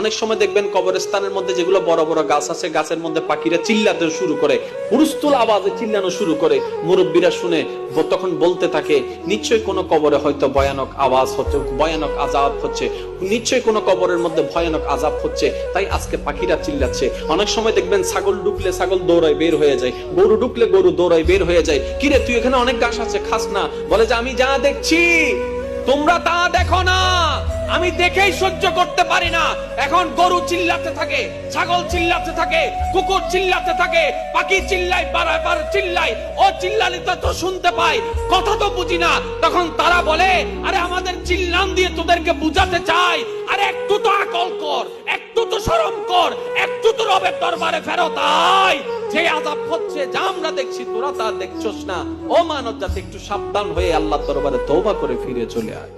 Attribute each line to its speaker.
Speaker 1: অনেক সময় দেখবেন কবরস্থানের মধ্যে যেগুলো বড় বড় গাছ আছে, গাছের মধ্যে পাখিরা চিল্লাতে শুরু করে হুরুস্তুল আওয়াজে চিল্লানো শুরু করে। মুরব্বীরা শুনে তখন বলতে থাকে, নিশ্চয়ই কোনো কবরে হয়তো ভয়ানক আওয়াজ হচ্ছে, ভয়ানক আজাব হচ্ছে। নিশ্চয়ই কোনো কবরের মধ্যে ভয়ানক আজাব হচ্ছে, তাই আজকে পাখিরা চিল্লাচ্ছে। অনেক সময় দেখবেন ছাগল ঢুকলে ছাগল দৌড়ায় বের হয়ে যায়, গরু ঢুকলে গরু দৌড়ায় বের হয়ে যায়। কিরে তুই এখানে অনেক ঘাস আছে, খাস না। বলে যে, আমি যা দেখছি, তোমরা তা দেখো না। আমি দেখেই সহ্য করতে পারি না। এখন গরু চিল্লাতে থাকে, ছাগল চিল্লাতে থাকে, কুকুর চিল্লাতে থাকে, পাখি চিল্লাই বারবার চিল্লাই ও চিল্লালি তো শুনতে পাই কথা তো বুঝি না। তখন তারা বলে, আরে আমাদের চিল্লান দিয়ে তোদেরকে বুঝাতে চাই। আরে একটু তো আকল কর একটু তো শরম কর একটু তো রবের দরবারে ফেরত আয়। যে আজাব হচ্ছে, যা আমরা দেখছি, তোরা তা দেখছস না। ও মানব যাতে একটু সাবধান হয়ে আল্লাহ দরবারে তৌবা করে ফিরে চলে আয়।